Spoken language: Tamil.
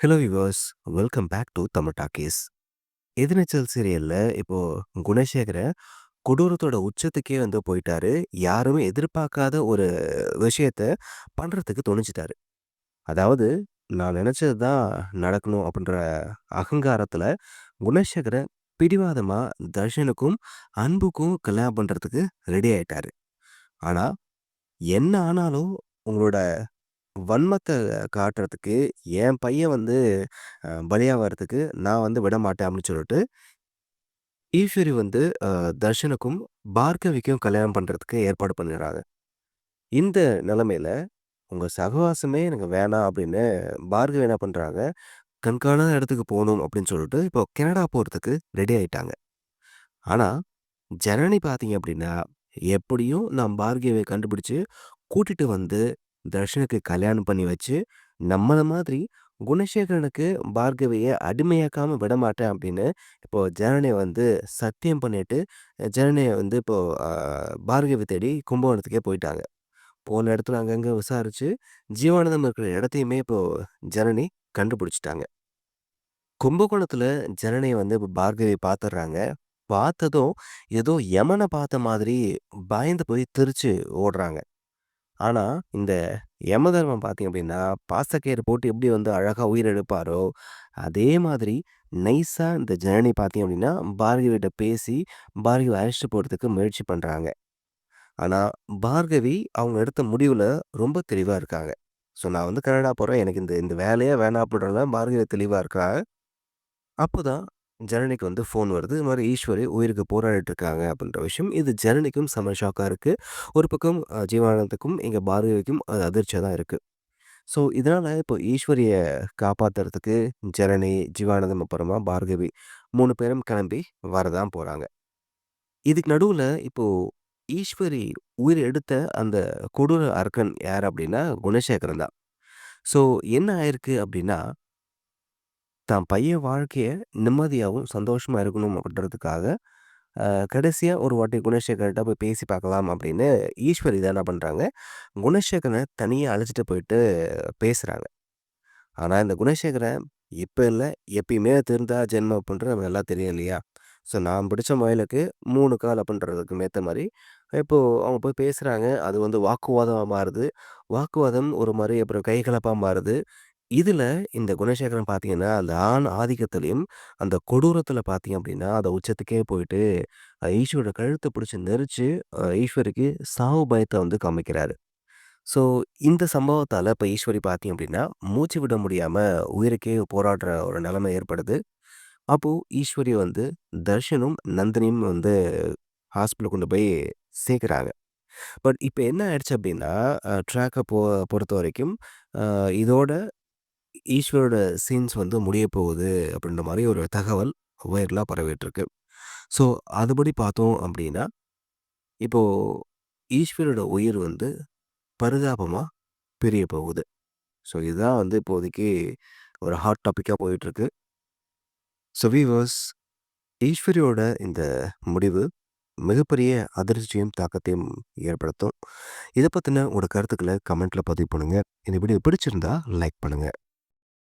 Hello viewers welcome back to Tamil Talkies Ethirneechal சீரியலில் இப்போது குணசேகரை கொடூரத்தோட உச்சத்துக்கே வந்து போயிட்டாரு. யாருமே எதிர்பார்க்காத ஒரு விஷயத்த பண்ணுறதுக்கு துணிஞ்சிட்டாரு. அதாவது நான் நினச்சது தான் நடக்கணும் அப்படின்ற அகங்காரத்தில் குணசேகரை பிடிவாதமா தர்ஷனுக்கும் அன்புக்கும் கல்யாணம் பண்ணுறதுக்கு ரெடி ஆயிட்டாரு. ஆனால் என்ன ஆனாலும் உங்களோட வன்மத்த காட்டுறதுக்கு என் பையன் வந்து அ பலியாவறதுக்கு நான் வந்து விடமாட்டேன் அப்படின்னு சொல்லிட்டு, ஈஸ்வரி வந்து அ தர்ஷனுக்கும், பார்கவிக்கும் கல்யாணம் பண்றதுக்கு ஏற்பாடு பண்ணிடுறாங்க. இந்த நிலைமையில, "உங்க சகவாசமே எனக்கு வேணாம்" அப்படின்னு பார்கவி என்ன பண்றாங்க, "கண்காணாத இடத்துக்கு போணும்" அப்படின்னு சொல்லிட்டு, இப்போ கனடா போறதுக்கு ரெடி ஆயிட்டாங்க. ஆனா, ஜனனி பார்த்தீங்க அப்படின்னா, எப்படியும் நான் பார்கவிய கண்டுபிடிச்சு கூட்டிட்டு வந்து தர்ஷனுக்கு கல்யாணம் பண்ணி வச்சு, நம்மளை மாதிரி குணசேகரனுக்கு பார்கவியை அடிமையாக்காமல் விடமாட்டேன் அப்படின்னு, இப்போது ஜனனை வந்து சத்தியம் பண்ணிட்டு, ஜனனையை வந்து இப்போது பார்கவி தேடி கும்பகோணத்துக்கே போயிட்டாங்க. போன இடத்துல அங்கங்கே விசாரித்து ஜீவானந்தம் இருக்கிற இடத்தையுமே இப்போது ஜனனி கண்டுபிடிச்சிட்டாங்க கும்பகோணத்தில் ஜனனையை வந்து இப்போ பார்கவி பார்த்துடுறாங்க. பார்த்ததும் ஏதோ யமனை பார்த்த மாதிரி பயந்து போய் திரிச்சு ஓடுறாங்க. ஆனா, இந்த யமதர்மன் பார்த்தீங்க அப்படின்னா, பாசக்கயிறு போட்டு எப்படி வந்து அழகா உயிரிடுப்பாரோ அதே மாதிரி நைஸா இந்த ஜனனி பார்த்தீங்க அப்படின்னா, பார்கவிட்ட பேசி, பார்கவி அழைச்சிட்டு போறதுக்கு முயற்சி பண்றாங்க. ஆனா, பார்கவி அவங்க எடுத்த முடிவுல ரொம்ப தெளிவா இருக்காங்க. ஸோ, நான் வந்து கனடா போறேன். எனக்கு இந்த இந்த வேலையே வேணாம் அப்படின்றதுல பார்கவி தெளிவா இருக்காங்க. அப்போதான் ஜனனிக்கு வந்து ஃபோன் வருது. இது மாதிரி ஈஸ்வரி உயிருக்கு போராடிட்டு இருக்காங்க அப்படின்ற விஷயம். இது ஜனனிக்கும் செம ஷாக்காக இருக்குது ஒரு பக்கம் அ ஜீவானந்தத்துக்கும், இங்க பார்கவிக்கும் அது அதிர்ச்சியாக தான் இருக்குது ஸோ, இதனால் இப்போ ஈஸ்வரியை காப்பாத்துறதுக்கு ஜனனி, ஜீவானந்தம் அப்புறமா பார்கவி மூணு பேரும் கிளம்பி வரதான் போகிறாங்க இதுக்கு நடுவில் இப்போ ஈஸ்வரி உயிர் எடுத்த அந்த கொடூர அரக்கன் யார் அப்படின்னா, குணசேகரன் தான். ஸோ, என்ன ஆயிருக்கு அப்படின்னா தான் பையன் வாழ்க்கைய நிம்மதியாகவும் சந்தோஷமா இருக்கணும் அப்படின்றதுக்காக, அ கடைசியா ஒரு வாட்டி குணசேகர்ட்ட போய் பேசி பார்க்கலாம் அப்படின்னு ஈஸ்வரி தான் என்ன பண்றாங்க, குணசேகரன தனியா அழைச்சிட்டு போயிட்டு பேசுறாங்க. ஆனா, இந்த குணசேகரன் இப்ப இல்ல, எப்பயுமே திருந்தா ஜென்மம் அப்படின்றது நம்ம எல்லாம் தெரியும் இல்லையா? ஸோ, நான் பிடிச்ச முயலுக்கு 3 கால் அப்படின்றதுக்கு ஏத்த மாரி, இப்போ அவங்க போய் பேசுறாங்க. அது வந்து வாக்குவாதமா மாறுது. வாக்குவாதம் ஒரு மாரி அப்புறம் கைகலப்பா மாறுது. இதுல இந்த குணசேகரன் பார்த்தீங்கன்னா, அந்த ஆண் ஆதிக்கத்திலயும், அந்த கொடூரத்தில் பார்த்தீங்க அப்படின்னா, அதை உச்சத்துக்கே போயிட்டு, அ கழுத்தை கழுத்த பிடிச்சு நெரிச்சு, அ ஈஸ்வரிக்கு சாவு பயத்த வந்து காமிக்கிறாரு. ஸோ, இந்த சம்பவத்தால இப்ப ஈஸ்வரி பார்த்தீங்க அப்படின்னா, மூச்சு விட முடியாம உயிருக்கே போராடுற ஒரு நிலைமை ஏற்படுது. அப்போ ஈஸ்வரி வந்து தர்ஷனும், நந்தினியும் வந்து ஹாஸ்பிட்டல் கொண்டு போய் சேர்க்குறாங்க. பட் இப்ப என்ன ஆயிடுச்சு அப்படின்னா, அ ட்ராக்க பொ பொறுத்தவரைக்கும், அ இதோட ஈஸ்வரோட சீன்ஸ் வந்து முடிய போகுது அப்படின்ற மாதிரி ஒரு தகவல் வைரலா பரவிட்டுருக்கு. ஸோ, அதுபடி பார்த்தோம் அப்படின்னா, இப்போது ஈஸ்வரோட உயிர் வந்து பரிதாபமாக பிரிய போகுது. ஸோ, இதுதான் வந்து இப்போதைக்கு ஒரு ஹாட் டாப்பிக்காக போயிட்டுருக்கு. ஸோ, வீவர்ஸ் ஈஸ்வரியோட இந்த முடிவு மிகப்பெரிய அதிர்ச்சியும், தாக்கத்தையும் ஏற்படுத்தும். இதை பற்றின உங்களோட கருத்துக்களை கமெண்ட்டில் பதிவு பண்ணுங்கள் இந்த வீடியோ பிடிச்சிருந்தா லைக் பண்ணுங்கள்